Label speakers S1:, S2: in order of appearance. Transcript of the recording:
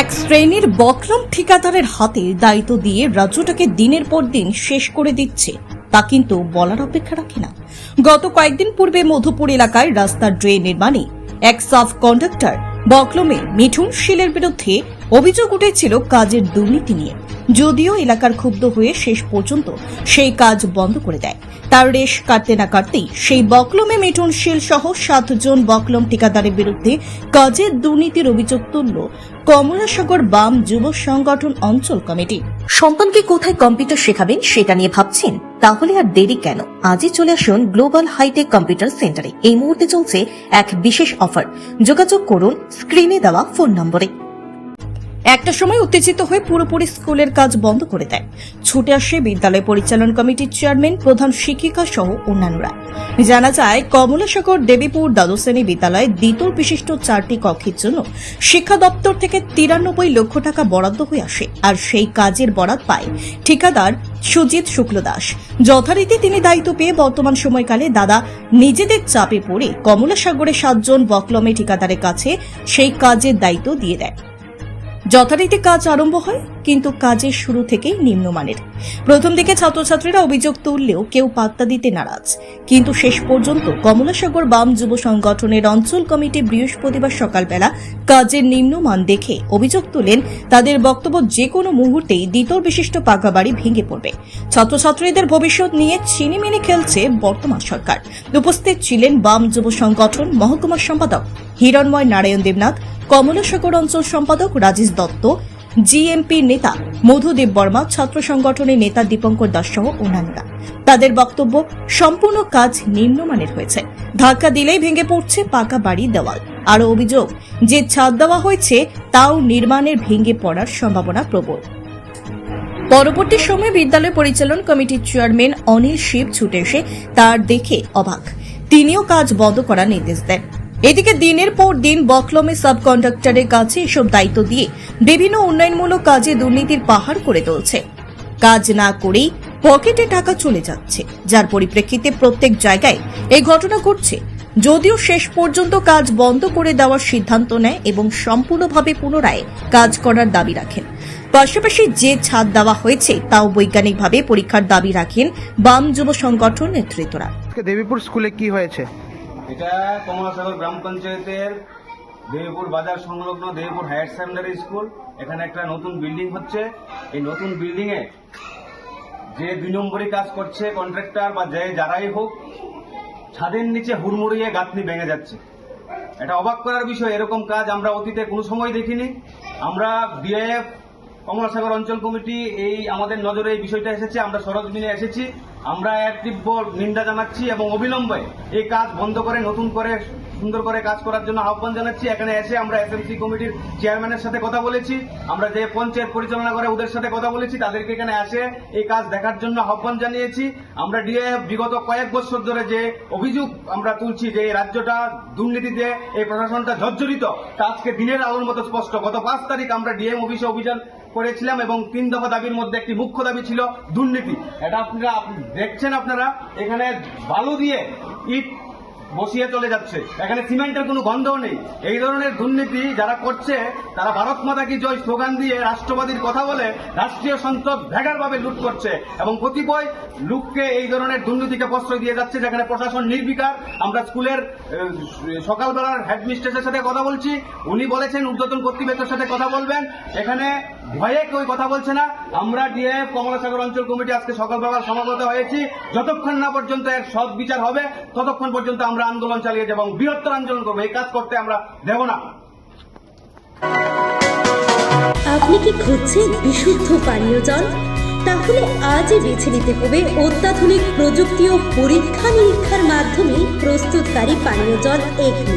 S1: এক শ্রেণির বকলম ঠিকাদারের হাতে দায়িত্ব দিয়ে রাজ্যটাকে দিনের পর দিন শেষ করে দিচ্ছে। তা কিন্তু বলার অপেক্ষা রাখে না। গত কয়েকদিন পূর্বে মধুপুর এলাকায় রাস্তার ড্রেন নির্মাণে এক সাব কন্ডাক্টর বকলমে মিঠুন শীলের বিরুদ্ধে অভিযোগ উঠেছিল কাজের দুর্নীতি নিয়ে। যদিও এলাকার ক্ষুব্ধ হয়ে শেষ পর্যন্ত সেই কাজ বন্ধ করে দেয়। তার রেশ কাটতে না কাটতেই সেই বকলমে মিঠুন শীল সহ সাতজন বকলম ঠিকাদারের বিরুদ্ধে কাজের দুর্নীতির অভিযোগ তুলল কমলাসাগর বাম যুব সংগঠন অঞ্চল কমিটি। সন্তানকে কোথায় কম্পিউটার শেখাবেন সেটা নিয়ে ভাবছেন? তাহলে আর দেরি কেন? আজই চলে আসুন গ্লোবাল হাইটেক কম্পিউটার সেন্টারে। এই মুহূর্তে চলছে এক বিশেষ অফার। যোগাযোগ করুন, স্ক্রিনে দেওয়া ফোন নম্বরে। একটা সময় উত্তেজিত হয়ে পুরোপুরি স্কুলের কাজ বন্ধ করে দেয়। ছুটে আসে বিদ্যালয় পরিচালন কমিটির চেয়ারম্যান, প্রধান শিক্ষিকা সহ অন্যান্যরা। জানা যায়, কমলাসাগর, দেবীপুর, দ্বাদশ শ্রেণি বিদ্যালয়ে দ্বিতল বিশিষ্ট চারটি কক্ষের জন্য শিক্ষা দপ্তর থেকে তিরানব্বই লক্ষ টাকা বরাদ্দ হয়ে আসে, আর সেই কাজের বরাদ পায় ঠিকাদার সুজিত শুক্ল শুক্লদাস। যথারীতি তিনি দায়িত্ব পেয়ে বর্তমান সময়কালে দাদা নিজেদের চাপে পড়ে কমলাসাগরের সাতজন বকলমে ঠিকাদারের কাছে সেই কাজের দায়িত্ব দিয়ে দেয়। যথারীতি কাজ আরম্ভ হয়, কিন্তু কাজের শুরু থেকেই নিম্নমানের। প্রথম দিকে ছাত্রছাত্রীরা অভিযোগ তুললেও কেউ পাত্তা দিতে নারাজ। কিন্তু শেষ পর্যন্ত কমলাসাগর বাম যুব সংগঠনের অঞ্চল কমিটি বৃহস্পতিবার সকালবেলা কাজের নিম্নমান দেখে অভিযোগ তুলেন, তাদের বক্তব্য যে কোনো মুহূর্তেই দ্বিতল বিশিষ্ট পাকা বাড়ি ভেঙে পড়বে। ছাত্রছাত্রীদের ভবিষ্যৎ নিয়ে চিনিমিনি খেলছে বর্তমান সরকার। উপস্থিত ছিলেন বাম যুব সংগঠন মহকুমা সম্পাদক হিরণময় নারায়ণ দেবনাথ কমলাসাগর অঞ্চল সম্পাদক রাজেশ দত্ত, জিএমপি নেতা মধুদেব বর্মা, ছাত্র সংগঠনের নেতা দীপঙ্কর দাস সহ অন্যান্যরা। তাদের বক্তব্য, সম্পূর্ণ কাজ নিম্নমানের হয়েছে। ধাক্কা দিলেই ভেঙে পড়ছে পাকা বাড়ির দেওয়াল। আরও অভিযোগ, যে ছাদ দেওয়া হয়েছে, তাও নির্মাণের ভেঙে পড়ার সম্ভাবনা প্রবল। পরবর্তী সময়ে বিদ্যালয় পরিচালন কমিটির চেয়ারম্যান অনিল শিব ছুটে এসে তার দেখে অবাক। তিনিও কাজ বন্ধ করার নির্দেশ দেন। এদিকে দিনের পর দিন বকলমে সাব কন্ডাক্টরের কাছে এসব দায়িত্ব দিয়ে বিভিন্ন উন্নয়নমূলক কাজে দুর্নীতির পাহাড় করে তুলছে। কাজ না করেই পকেটে টাকা চলে যাচ্ছে। যার পরিপ্রেক্ষিতে প্রত্যেক জায়গায় এই ঘটনা ঘটছে। যদিও শেষ পর্যন্ত কাজ বন্ধ করে দেওয়ার সিদ্ধান্ত নেয় এবং সম্পূর্ণভাবে পুনরায় কাজ করার দাবি রাখেন। পাশাপাশি যে ছাদ দেওয়া হয়েছে তাও বৈজ্ঞানিকভাবে পরীক্ষার দাবি রাখেন বাম যুব সংগঠন নেতৃত্বরা।
S2: দেবীপুর স্কুলে কি হয়েছে?
S3: এটা কমলাসাগর গ্রাম পঞ্চায়েতের দেবীপুর বাজার সংলগ্ন দেবীপুর হায়ার সেকেন্ডারি স্কুল। এখানে একটা নতুন বিল্ডিং হচ্ছে। এই নতুন বিল্ডিং এ যে দুই নম্বরই কাজ করছে কন্ট্রাক্টর বা যে যারাই হোক, ছাদের নিচে হুড়মুড়িয়ে গাঁথনি ভেঙে যাচ্ছে। এটা অবাক করার বিষয়, এরকম কাজ আমরা অতীতে কোনো সময় দেখিনি। আমরা বিআইএফ কমলাসাগর অঞ্চল কমিটি এই আমাদের নজরে এই বিষয়টা এসেছে, আমরা সরজমিনে এসেছি। আমরা এক তীব্র নিন্দা জানাচ্ছি এবং অবিলম্বে এই কাজ বন্ধ করে, নতুন করে, সুন্দর করে কাজ করার জন্য আহ্বান জানাচ্ছি। এখানে এসে আমরা এসএমসি কমিটির চেয়ারম্যানের সাথে কথা বলেছি। আমরা যে পঞ্চায়েত পরিচালনা করে ওদের সাথে কথা বলেছি, তাদেরকে এখানে এসে এই কাজ দেখার জন্য আহ্বান জানিয়েছি। আমরা ডিএফ বিগত কয়েক বছর ধরে যে অভিযোগ আমরা তুলছি যে এই রাজ্যটা দুর্নীতিতে, এই প্রশাসনটা জর্জরিত, তা আজকে দিনের আলোর মতো স্পষ্ট। গত পাঁচ তারিখ আমরা ডিএম অফিসে অভিযান করেছিলাম এবং তিন দফা দাবির মধ্যে একটি মুখ্য দাবি ছিল দুর্নীতি। এটা আপনারা দেখছেন আপনারা, এখানে বালু দিয়ে ইট বসিয়ে চলে যাচ্ছে। এখানে সিমেন্টের কোনো গন্ধও নেই। এই ধরনের দুর্নীতি যারা করছে, তারা ভারত মাতা কি জয় স্লোগান দিয়ে রাষ্ট্রবাদীর কথা বলে রাষ্ট্রীয় সম্পদ ভেগারভাবে লুট করছে এবং কতিপয় লুককে এই ধরনের দুর্নীতিকে প্রশ্রয় দিয়ে যাচ্ছে, যেখানে প্রশাসন নির্বিকার। আমরা স্কুলের সকালবেলার হেডমিস্ট্রেসের সাথে কথা বলছি। উনি বলেছেন, ঊর্ধ্বতন কর্তৃপক্ষের সাথে কথা বলবেন। এখানে ভয়ে কেউ কথা বলছে না। আমরা ডিএফ, কমলাসাগর অঞ্চল কমিটি আজকে সকালবেলা সমাগত হয়েছি। যতক্ষণ না পর্যন্ত এর সৎ বিচার হবে, ততক্ষণ পর্যন্ত আমরা আন্দোলন চালিয়ে যাব এবং বৃহত্তর আন্দোলন করব। এই কাজ করতে আমরা দেব না।
S4: আপনি কি খুঁজছেন বিশুদ্ধ পানীয় জল? তাহলে আজই বেছে নিতে হবে অত্যাধুনিক প্রযুক্তি ও পরীক্ষা নিরীক্ষার মাধ্যমে প্রস্তুতকারী পানীয় জল এগনি